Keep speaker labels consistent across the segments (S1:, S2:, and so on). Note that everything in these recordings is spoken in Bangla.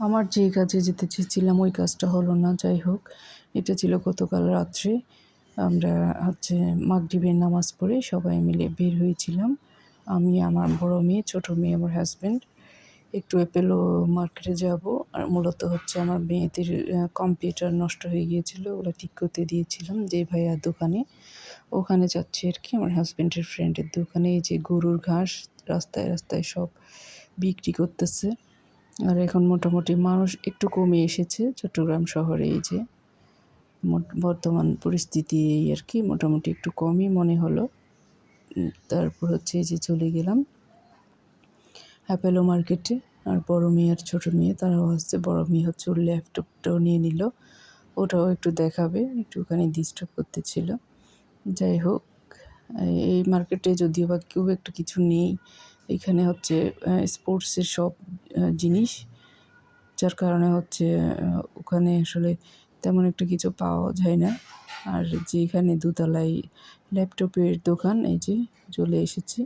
S1: আমার যে কাজে যেতে চেয়েছিলাম, ওই কাজটা হলো না, যাই হোক। এটা ছিল গতকাল রাত্রে। আমরা হচ্ছে মাগরিবের নামাজ পড়ে সবাই মিলে বের হয়েছিলাম। আমি, আমার বড় মেয়ে, ছোট মেয়ে, আমার হাজব্যান্ড একটু অ্যাপেলো মার্কেটে যাব। আর মূলত হচ্ছে আমার মেয়েদের কম্পিউটার নষ্ট হয়ে গিয়েছিল, ওগুলো ঠিক করতে দিয়েছিলাম যে ভাইয়ার দোকানে। ওখানে যাচ্ছি আর কি, আমার হাজব্যান্ডের ফ্রেন্ডের দোকানে। এই যে গরুর ঘাস, রাস্তায় রাস্তায় সব বিক্রি করতেছে। আর এখন মোটামুটি মানুষ একটু কমে এসেছে চট্টগ্রাম শহরে এই যে। বর্তমান পরিস্থিতি এই আর কি, মোটামুটি একটু কমই মনে হলো। তারপর হচ্ছে এই যে চলে গেলাম অ্যাপেলো মার্কেটে। আর বড় মেয়ে আর ছোটো মেয়ে, তারাও আসছে। বড় মেয়ে হচ্ছে ওর ল্যাপটপটাও নিয়ে নিল। ওটাও একটু দেখাবে, একটুখানি ডিস্টার্ব করতেছিল। যাই হোক, এই মার্কেটে যদিও বা কেউ একটা কিছু নেই এখানে হচ্ছে স্পোর্টসের সব জিনিস। যার কারণে হচ্ছে ওখানে আসলে তেমন একটা কিছু পাওয়া যায় না। আর যে এখানে দোতলায় ল্যাপটপের দোকান, এই যে চলে এসেছি।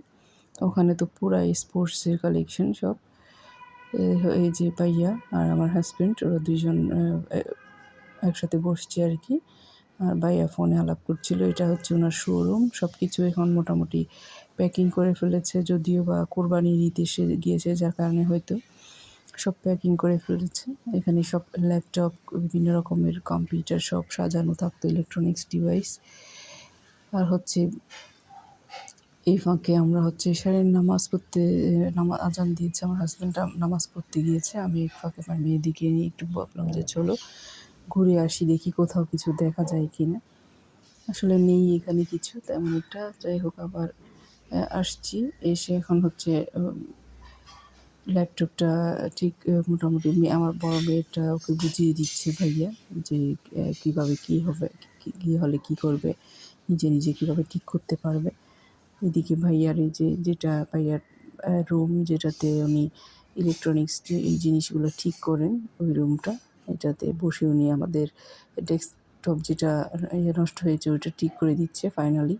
S1: ওখানে তো পুরাই স্পোর্টসের কালেকশন সব। এই যে পাইয়া আর আমার হাজব্যান্ড ওরা দুইজন একসাথে বসছে আর কি। আর ভাইয়া ফোনে আলাপ করছিল। এটা হচ্ছে ওনার শোরুম সব কিছু এখন মোটামুটি প্যাকিং করে ফেলেছে, যদিও বা কোরবানি ঈদ এসে গিয়েছে, যার কারণে হয়তো সব প্যাকিং করে ফেলেছে। এখানে সব ল্যাপটপ বিভিন্ন রকমের কম্পিউটার সব সাজানো থাকতো ইলেকট্রনিক্স ডিভাইস আর হচ্ছে এই ফাঁকে আমরা হচ্ছে এশারের নামাজ পড়তে নামাজ আজান দিয়েছে, আমার হাজব্যান্ড নামাজ পড়তে গিয়েছে। আমি এক ফাঁকে আমার মেয়েদিকে নিয়ে একটু ভাবলাম যে চলো ঘুরে আসি, দেখি কোথাও কিছু দেখা যায় কি না আসলে নেই এখানে কিছু, তেমন একটা। যাই হোক, আবার আসছি। এসে এখন হচ্ছে ল্যাপটপটা ঠিক মোটামুটি আমার বড় মেয়েটা ওকে বুঝিয়ে দিচ্ছে ভাইয়া যে কীভাবে কী হবে, কী- হলে কী করবে, নিজে নিজে কীভাবে ঠিক করতে পারবে। এদিকে ভাইয়ার এই যে, যেটা ভাইয়ার রুম যেটাতে উনি ইলেকট্রনিক্স এই জিনিসগুলো ঠিক করেন, ওই রুমটা এটাতে বসে উনি আমাদের ডেস্কটপ যেটা নষ্ট হয়েছে ওইটা ঠিক করে দিচ্ছে ফাইনালি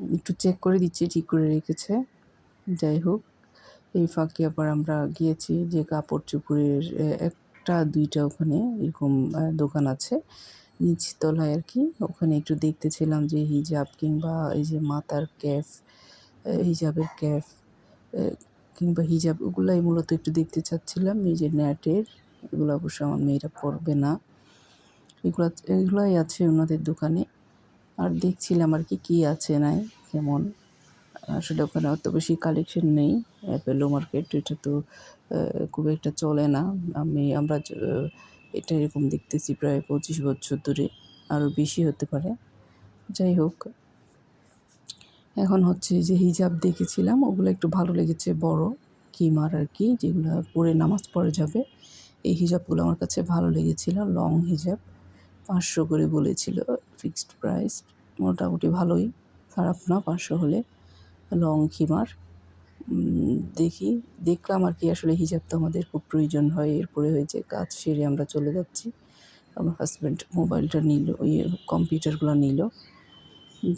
S1: একটু চেক করে দিচ্ছি ঠিক করে রেখেছে। যাই হোক এই ফাঁকে আবার আমরা গিয়েছি যে কাপড় চোপড়ের আহ, একটা দুইটা ওখানে এরকম দোকান আছে নিচতলায় আর কি। ওখানে একটু দেখতেছিলাম যে হিজাব কিংবা এই যে মাথার ক্যাফ হিজাবের ক্যাফ কিংবা হিজাব ওগুলাই মূলত একটু দেখতে চাচ্ছিলাম। এই যে নেটের এগুলো অবশ্য আমার মেয়েরা পরবে না। এগুলো এগুলাই আছে ওনাদের দোকানে। আর দেখছিলাম আর কি, কী আছে নাই, কেমন। আসলে ওখানে অত বেশি কালেকশন নেই। অ্যাপেলো মার্কেট এটা তো খুব একটা চলে না। আমি, আমরা এটা এরকম দেখতেছি প্রায় পঁচিশ বছর ধরে, আরও বেশি হতে পারে। যাই হোক। এখন হচ্ছে যে হিজাব দেখেছিলাম, ওগুলো একটু ভালো লেগেছে, বড় কিমার আর কি, যেগুলো পরে নামাজ পড়ে যাবে। এই হিজাবগুলো আমার কাছে ভালো লেগেছিল লং হিজাব। পাঁচশো করে বলেছিল ফিক্সড প্রাইস মোটামুটি ভালোই, খারাপ না পাঁচশো হলে লং খিমার। দেখি, দেখলাম আর কি, আসলে হিজাব তো আমাদের খুব প্রয়োজন হয়, এরপরে হয়েছে কাজ সেরে আমরা চলে যাচ্ছি। আমার হাজব্যান্ড মোবাইলটা নিল ওই কম্পিউটারগুলো নিল।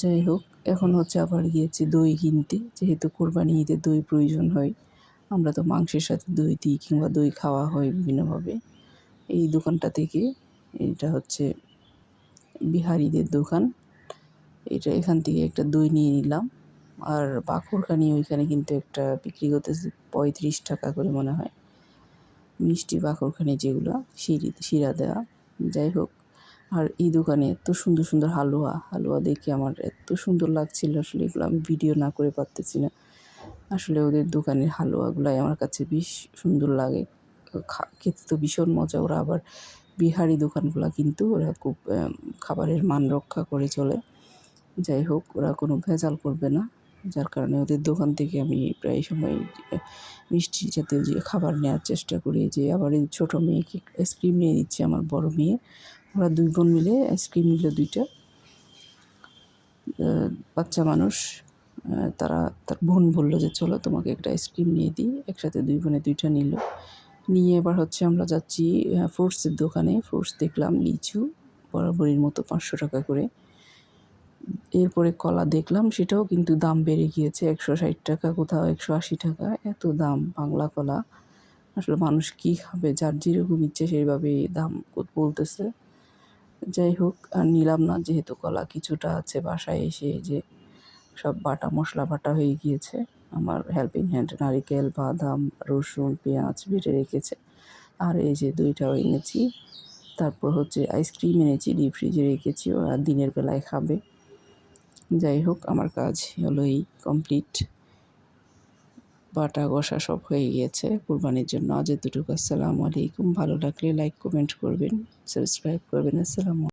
S1: যাই হোক, এখন হচ্ছে আবার গিয়েছি দই কিনতে, যেহেতু কোরবানি ঈদে দই প্রয়োজন হয়, আমরা তো মাংসের সাথে দই দিই কিংবা দই খাওয়া হয় বিভিন্নভাবে। এই দোকানটা থেকে এটা হচ্ছে বিহারিদের দোকান। এটা এখান থেকে একটা দই নিয়ে নিলাম। আর বাঁকুড়খানি ওইখানে কিন্তু একটা বিক্রি করতেছে পঁয়ত্রিশ টাকা করে মনে হয়। মিষ্টি বাঁকুড়খানি যেগুলো শিরি শিরা দেওয়া যাই হোক, আর এই দোকানে এত সুন্দর সুন্দর হালুয়া। হালুয়া দেখে আমার এত সুন্দর লাগছিল আসলে, এগুলো আমি ভিডিও না করে পারতেছি না। আসলে ওদের দোকানের হালুয়াগুলাই আমার কাছে বেশ সুন্দর লাগে। খেতে তো ভীষণ মজা। ওরা আবার বিহারি দোকানগুলো কিন্তু ওরা খুব খাবারের মান রক্ষা করে চলে। যাই হোক, ওরা কোনো ভেজাল করবে না। যার কারণে ওদের দোকান থেকে আমি প্রায় সময় মিষ্টি জাতীয় যে খাবার নেওয়ার চেষ্টা করি, যে আবার এই ছোটো মেয়েকে আইসক্রিম নিয়ে দিচ্ছে আমার বড় মেয়ে। ওরা দুই বোন মিলে আইসক্রিম নিল দুইটা। বাচ্চা মানুষ তারা, তার বোন বলল যে, চলো তোমাকে একটা আইসক্রিম নিয়ে দিই। একসাথে দুই বোনে দুইটা নিল। নিয়ে এবার হচ্ছে আমরা যাচ্ছি ফ্রুটসের দোকানে। ফ্রুটস দেখলাম, লিচু, বরাবরের মতো পাঁচশো টাকা করে। এরপরে কলা দেখলাম, সেটাও কিন্তু দাম বেড়ে গিয়েছে। একশো ষাট টাকা, কোথাও একশো আশি টাকা। এত দাম বাংলা কলা। আসলে মানুষ কী খাবে? যার যেরকম ইচ্ছে সেইভাবে দাম বলতেছে। যাই হোক, আর নিলাম না, যেহেতু কলা কিছুটা আছে বাসায় এসে, যে সব বাটা মশলা বাটা হয়ে গিয়েছে। আমার হেল্পিং হ্যান্ড নারিকেল, বাদাম, রসুন, পেঁয়াজ বেটে রেখেছে। আর এই যে দুইটাও এনেছি। তারপর হচ্ছে আইসক্রিম এনেছি ডিপ ফ্রিজে রেখেছি, ওরা দিনের বেলায় খাবে। যাই হোক, আমার কাজ হলো এই কমপ্লিট বাটা ঘষা সব হয়ে গিয়েছে। কোরবানির জন্য আজ এতটুকু। আসসালামু আলাইকুম। ভালো লাগলে লাইক কমেন্ট করবেন সাবস্ক্রাইব করবেন। আসসালামু